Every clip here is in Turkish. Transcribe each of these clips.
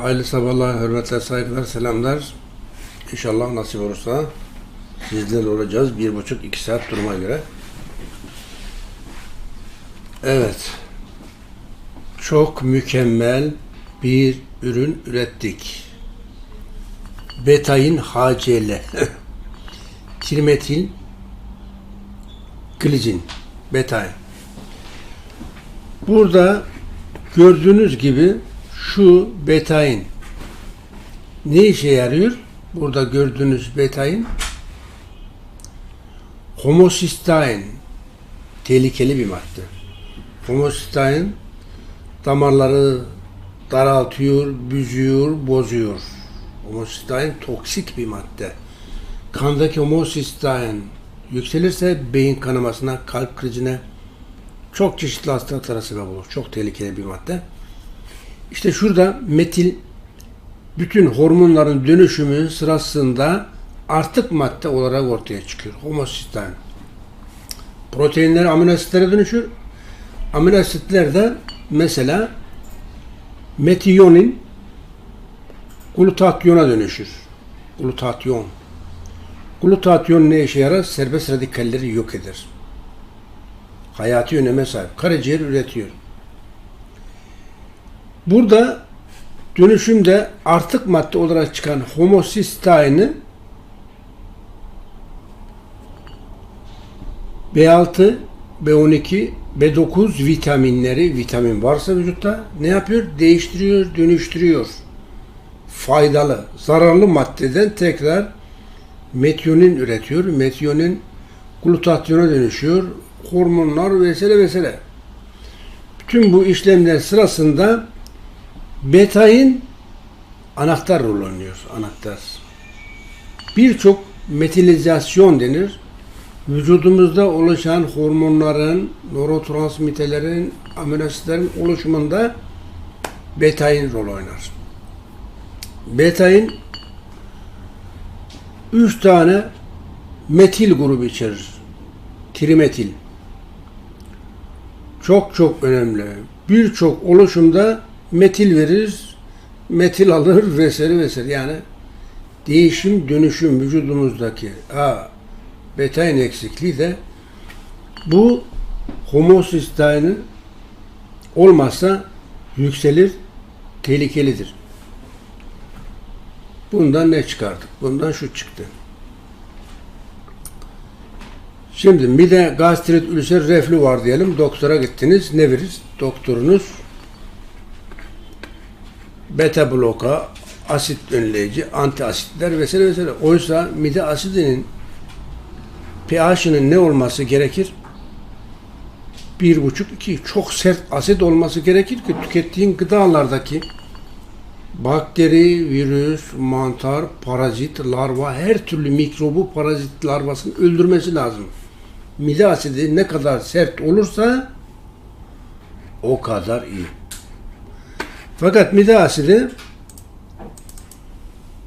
Hayırlı sabahlar, hürmetler, saygılar, selamlar. İnşallah nasip olursa sizlerle olacağız. Bir buçuk, iki saat duruma göre. Evet. Çok mükemmel bir ürün ürettik. Betayin HCl. Trimetil glicin. Betayin. Burada gördüğünüz gibi şu betayin ne işe yarıyor? Burada gördüğünüz betayin homosistein tehlikeli bir madde. Homosistein damarları daraltıyor, büzüyor, bozuyor. Homosistein toksik bir madde. Kandaki homosistein yükselirse beyin kanamasına, kalp krizine, çok çeşitli hastalıklara sebep olur. Çok tehlikeli bir madde. İşte şurada metil bütün hormonların dönüşümü sırasında artık madde olarak ortaya çıkıyor. Homosistein. Proteinler amino asitlere dönüşür. Amino asitler de mesela metiyonin glutatyona dönüşür. Glutatyon. Glutatyon ne işe yarar? Serbest radikalleri yok eder. Hayati öneme sahip. Karaciğer üretiyor. Burada dönüşümde artık madde olarak çıkan homosistaini B6, B12, B9 vitaminleri, vitamin varsa vücutta ne yapıyor? Değiştiriyor, dönüştürüyor. Faydalı, zararlı maddeden tekrar metiyonin üretiyor. Metiyonin glutatyona dönüşüyor. Hormonlar vesaire vesaire. Bütün bu işlemler sırasında betain anahtar rol oynuyor. Anahtar. Birçok metilizasyon denir. Vücudumuzda oluşan hormonların, nörotransmitterlerin, aminoasitlerin oluşumunda betain rol oynar. Betain üç tane metil grubu içerir. Trimetil. Çok çok önemli. Birçok oluşumda metil verir, metil alır vesaire vesaire. Yani değişim, dönüşüm vücudumuzdaki ha, betain eksikliği de bu homosisteinin olmazsa yükselir, tehlikelidir. Bundan ne çıkardık? Bundan şu çıktı. Şimdi mide gastrit, ülser, reflü var diyelim. Doktora gittiniz. Ne verir? Doktorunuz beta bloka, asit önleyici, anti asitler vesaire vesaire. Oysa mide asidinin pH'ının ne olması gerekir? Bir buçuk, iki. Çok sert asit olması gerekir ki tükettiğin gıdalardaki bakteri, virüs, mantar, parazit, larva, her türlü mikrobu, parazit larvasını öldürmesi lazım. Mide asidi ne kadar sert olursa o kadar iyi. Fakat mide asidi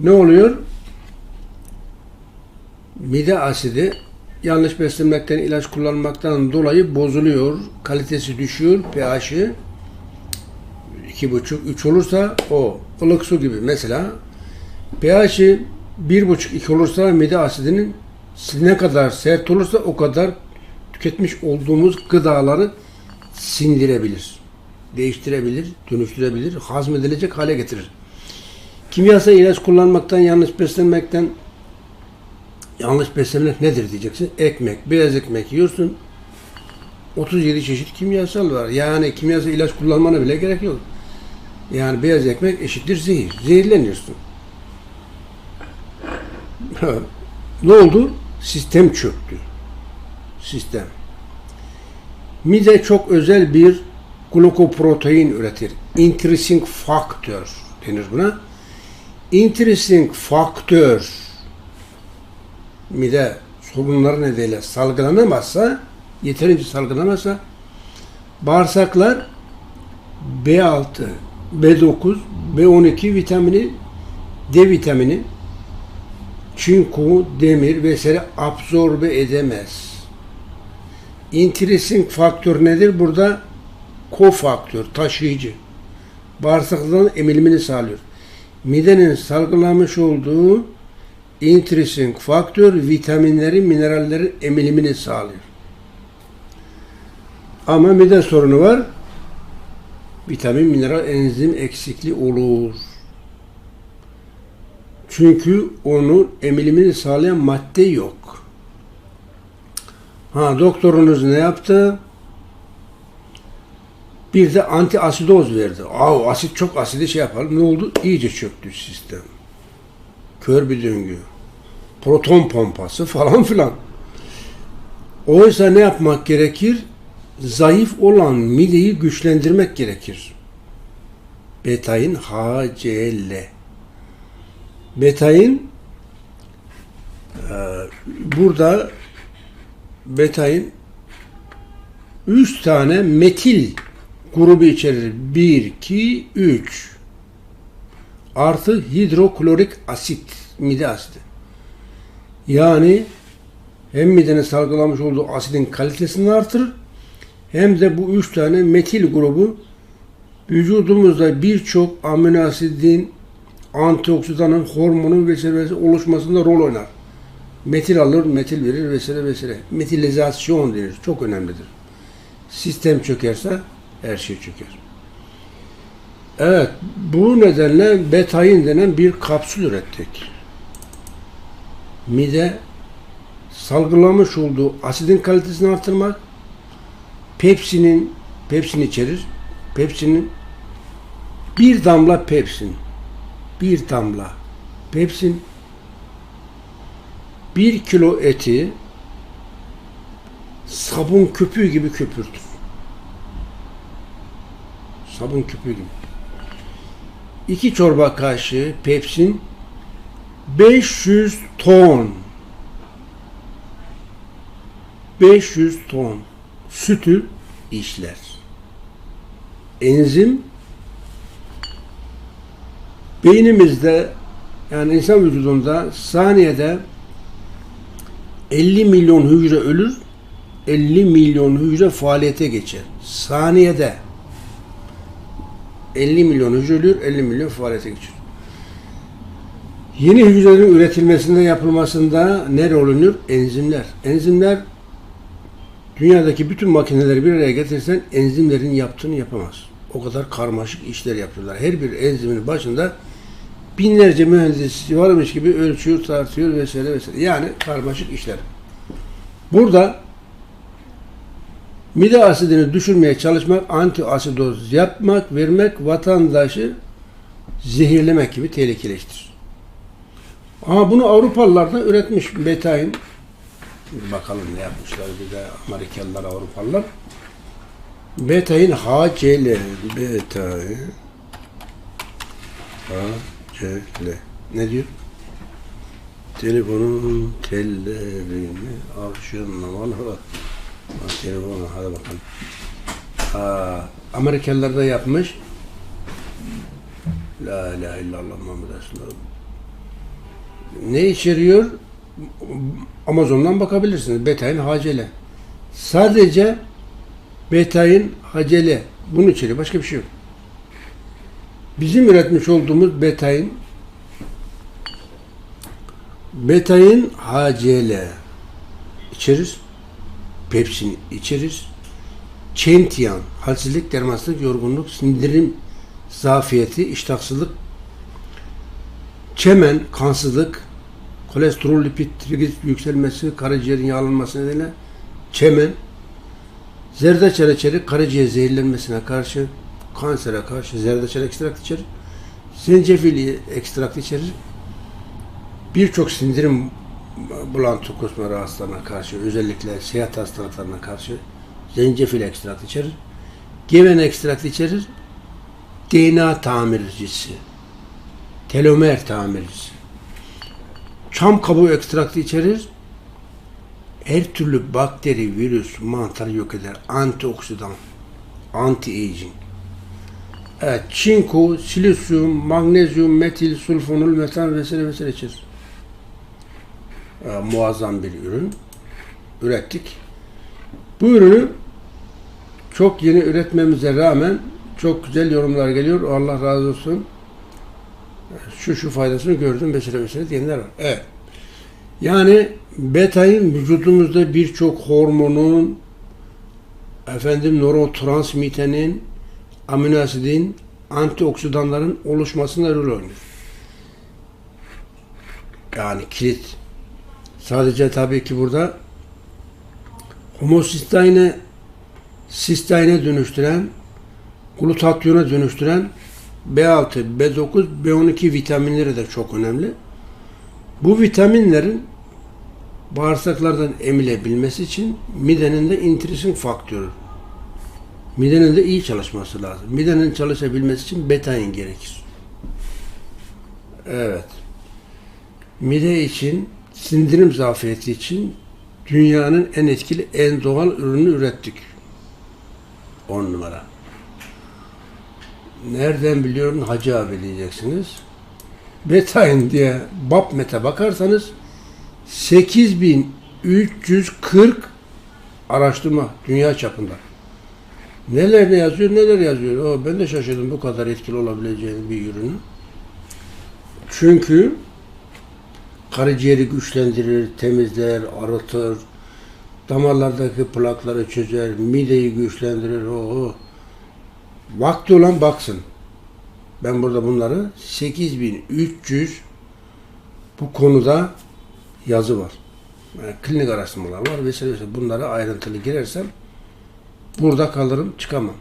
ne oluyor? Mide asidi yanlış beslenmekten, ilaç kullanmaktan dolayı bozuluyor. Kalitesi düşüyor, pH'i iki buçuk, üç olursa o ılık su gibi mesela pH'i bir buçuk, iki olursa mide asidinin ne kadar sert olursa o kadar tüketmiş olduğumuz gıdaları sindirebilir. Değiştirebilir, dönüştürebilir, hazmedilecek hale getirir. Kimyasal ilaç kullanmaktan, yanlış beslenmekten yanlış beslenmek nedir diyeceksin. Ekmek, beyaz ekmek yiyorsun. 37 çeşit kimyasal var. Yani kimyasal ilaç kullanmana bile gerek yok. Yani beyaz ekmek eşittir zehir. Zehirleniyorsun. ne oldu? Sistem çöktü. Sistem. Mide çok özel bir glukoprotein üretir. Intrinsic faktör denir buna. Intrinsic faktör mide sorunları nedeniyle salgılanamazsa, yeterince salgılanamazsa bağırsaklar B6, B9, B12 vitamini, D vitamini, çinko, demir vesaire absorbe edemez. Intrinsic faktör nedir? Burada kofaktör, taşıyıcı. Bağırsakların emilimini sağlıyor. midenin salgılamış olduğu intrinsic faktör vitaminlerin, minerallerin emilimini sağlıyor. Ama mide sorunu var. Vitamin, mineral, enzim eksikliği olur. Çünkü onun emilimini sağlayan madde yok. Ha doktorunuz ne yaptı? Bir de anti asidoz verdi. Aa, asit çok asidi şey yapalım. Ne oldu? İyice çöktü sistem. Kör bir döngü. Proton pompası falan filan. Oysa ne yapmak gerekir? Zayıf olan mideyi güçlendirmek gerekir. Betain HCl. Betain e, burada betain 3 tane metil grubu içerir. 1, 2, 3 artı hidroklorik asit, mide asidi. Yani hem midenin salgılamış olduğu asidin kalitesini artırır hem de bu üç tane metil grubu vücudumuzda birçok amino asidin, antioksidanın, hormonun vesaire oluşmasında rol oynar. Metil alır, metil verir vesaire vesaire. Metilizasyon denir. Çok önemlidir. Sistem çökerse her şey çöker. Evet, bu nedenle betain denen bir kapsül ürettik. Mide salgılamış olduğu asidin kalitesini artırmak, Pepsi'nin Pepsi'ni içerir. Pepsi'nin bir damla Pepsin, bir damla Pepsin, bir kilo eti sabun köpüğü gibi köpürtür. Sabun gibi. 2 çorba kaşığı pepsin 500 ton 500 ton sütü işler. Enzim beynimizde yani insan vücudunda saniyede 50 milyon hücre ölür, 50 milyon hücre faaliyete geçer. Saniyede 50 milyon hücre ölür, 50 milyon faaliyete geçer. Yeni hücrelerin üretilmesinde, yapılmasında ne rol oynuyor? Enzimler. Enzimler dünyadaki bütün makineleri bir araya getirsen enzimlerin yaptığını yapamaz. O kadar karmaşık işler yapıyorlar. Her bir enzimin başında binlerce mühendis varmış gibi ölçüyor, tartıyor vesaire vesaire. Yani karmaşık işler. Burada mide asidini düşürmeye çalışmak, anti asidoz yapmak, vermek vatandaşı zehirlemek gibi tehlikeleştir. Ama bunu Avrupalılar da üretmiş betain. Bakalım ne yapmışlar bir de Amerikalılar, Avrupalılar. Betain HCl. Betain HCl. Ne diyor? Telefonun tellerini avşınlamalı. Telefonu hadi bakalım. Amerikalılar da yapmış. La ilahe illallah Muhammed Resulullah. Ne içeriyor? Amazon'dan bakabilirsiniz. Betain hacele. Sadece betain hacele. Bunu içeriyor. Başka bir şey yok. Bizim üretmiş olduğumuz betain betain hacele içerir. Pepsin içerir. Çentiyan, halsizlik, dermansızlık, yorgunluk, sindirim zafiyeti, iştahsızlık, çemen, kansızlık, kolesterol, lipid, trigliserit yükselmesi, karaciğerin yağlanması nedeniyle çemen, zerdeçal içerir, karaciğer zehirlenmesine karşı, kansere karşı zerdeçal ekstrakt içerir, zencefil ekstrakt içerir, birçok sindirim bulantı kusma rahatsızlarına karşı, özellikle seyahat hastalıklarına karşı zencefil ekstrakt içerir, geven ekstrakt içerir, DNA tamircisi, telomer tamircisi, çam kabuğu ekstraktı içerir, her türlü bakteri, virüs, mantar yok eder, antioksidan, anti-aging. Evet, çinko, silisyum, magnezyum, metil, sulfonul, metan vesaire vesaire içerir. Ee, muazzam bir ürün ürettik. Bu ürünü çok yeni üretmemize rağmen çok güzel yorumlar geliyor. Allah razı olsun. Şu şu faydasını gördüm vesaire vesaire diyenler var. Evet. Yani betayın vücudumuzda birçok hormonun efendim nörotransmitterin amino asidin antioksidanların oluşmasında rol oynuyor. Yani kilit. Sadece tabii ki burada homosisteine sisteine dönüştüren glutatyona dönüştüren B6, B9, B12 vitaminleri de çok önemli. Bu vitaminlerin bağırsaklardan emilebilmesi için midenin de intrinsic faktörü. Midenin de iyi çalışması lazım. Midenin çalışabilmesi için betain gerekir. Evet. Mide için, sindirim zafiyeti için dünyanın en etkili, en doğal ürünü ürettik. 10 numara. Nereden biliyorum Hacı abi diyeceksiniz. Betain diye BAPMET'e bakarsanız 8340 araştırma dünya çapında. Neler ne yazıyor, neler yazıyor. O, ben de şaşırdım bu kadar etkili olabileceğini bir ürünün. Çünkü karaciğeri güçlendirir, temizler, arıtır, damarlardaki plakları çözer, mideyi güçlendirir. O, o. Vakti olan baksın. Ben burada bunları 8300 bu konuda yazı var. Yani klinik araştırmalar var vesaire vesaire. Bunlara ayrıntılı girersem burada kalırım çıkamam.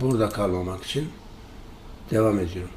Burada kalmamak için devam ediyorum.